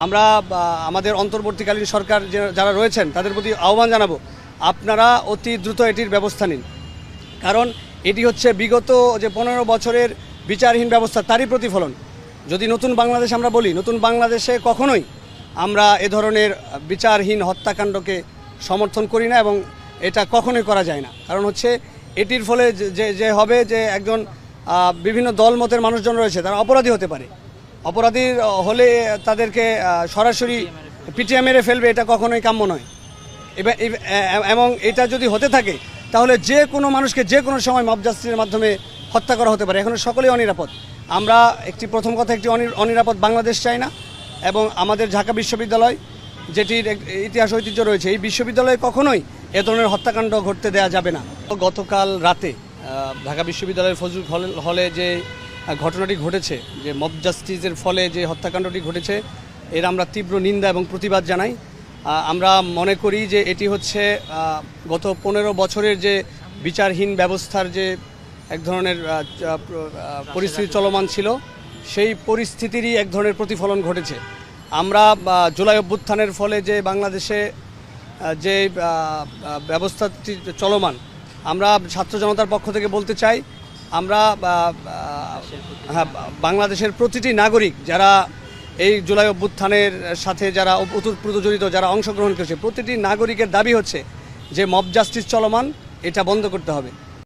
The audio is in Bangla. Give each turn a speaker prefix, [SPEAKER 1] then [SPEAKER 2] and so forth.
[SPEAKER 1] আমরা আমাদের অন্তর্বর্তীকালীন সরকার যারা রয়েছেন, তাদের প্রতি আহ্বান জানাব, আপনারা অতি দ্রুত এটির ব্যবস্থা নিন। কারণ এটি হচ্ছে বিগত যে পনেরো বছরের বিচারহীন ব্যবস্থা, তারই প্রতিফলন। যদি নতুন বাংলাদেশ আমরা বলি, নতুন বাংলাদেশে কখনোই আমরা এ ধরনের বিচারহীন হত্যাকাণ্ডকে সমর্থন করি না এবং এটা কখনোই করা যায় না। কারণ হচ্ছে এটির ফলে যে- যে হবে যে একজন বিভিন্ন দলমতের মানুষজন রয়েছে, তারা অপরাধী হতে পারে। অপরাধী হলে তাদেরকে সরাসরি পিটিএ মেরে ফেলবে, এটা কখনোই কাম্য নয়। এবার এবং এটা যদি হতে থাকে, তাহলে যে কোনো মানুষকে যে কোনো সময় মব মাধ্যমে হত্যা করা হতে পারে। এখন সকলেই অনিরাপদ। আমরা একটি প্রথম কথা, একটি অনি- অনিরাপদ বাংলাদেশ চাই না, এবং আমাদের ঢাকা বিশ্ববিদ্যালয়, যেটির ইতিহাস ঐতিহ্য রয়েছে, এই বিশ্ববিদ্যালয়ে কখনোই এ ধরনের হত্যাকাণ্ড ঘটতে দেওয়া যাবে না। গতকাল রাতে ঢাকা বিশ্ববিদ্যালয়ের ফজলুল হলে- যে ঘটনাটি ঘটেছে যে মব জাস্টিসের ফলে যে হত্যাকাণ্ডটি ঘটেছে, এর আমরা তীব্র নিন্দা এবং প্রতিবাদ জানাই। আমরা মনে করি যে এটি হচ্ছে গত পনেরো বছরের যে বিচারহীন ব্যবস্থার যে এক ধরনের পরিস্থিতি চলমান ছিল, সেই পরিস্থিতিরই এক ধরনের প্রতিফলন ঘটেছে। আমরা জুলাই অভ্যুত্থানের ফলে যে বাংলাদেশে যে ব্যবস্থাটি চলমান, আমরা ছাত্র জনতার পক্ষ থেকে বলতে চাই আমরা হ্যাঁ বাংলাদেশের প্রতিটি নাগরিক যারা এই জুলাই অভ্যুত্থানের সাথে যারা ওতপ্রোত জড়িত যারা অংশগ্রহণ করেছে, প্রতিটি নাগরিকের দাবি হচ্ছে যে মব জাস্টিস চলমান, এটা বন্ধ করতে হবে।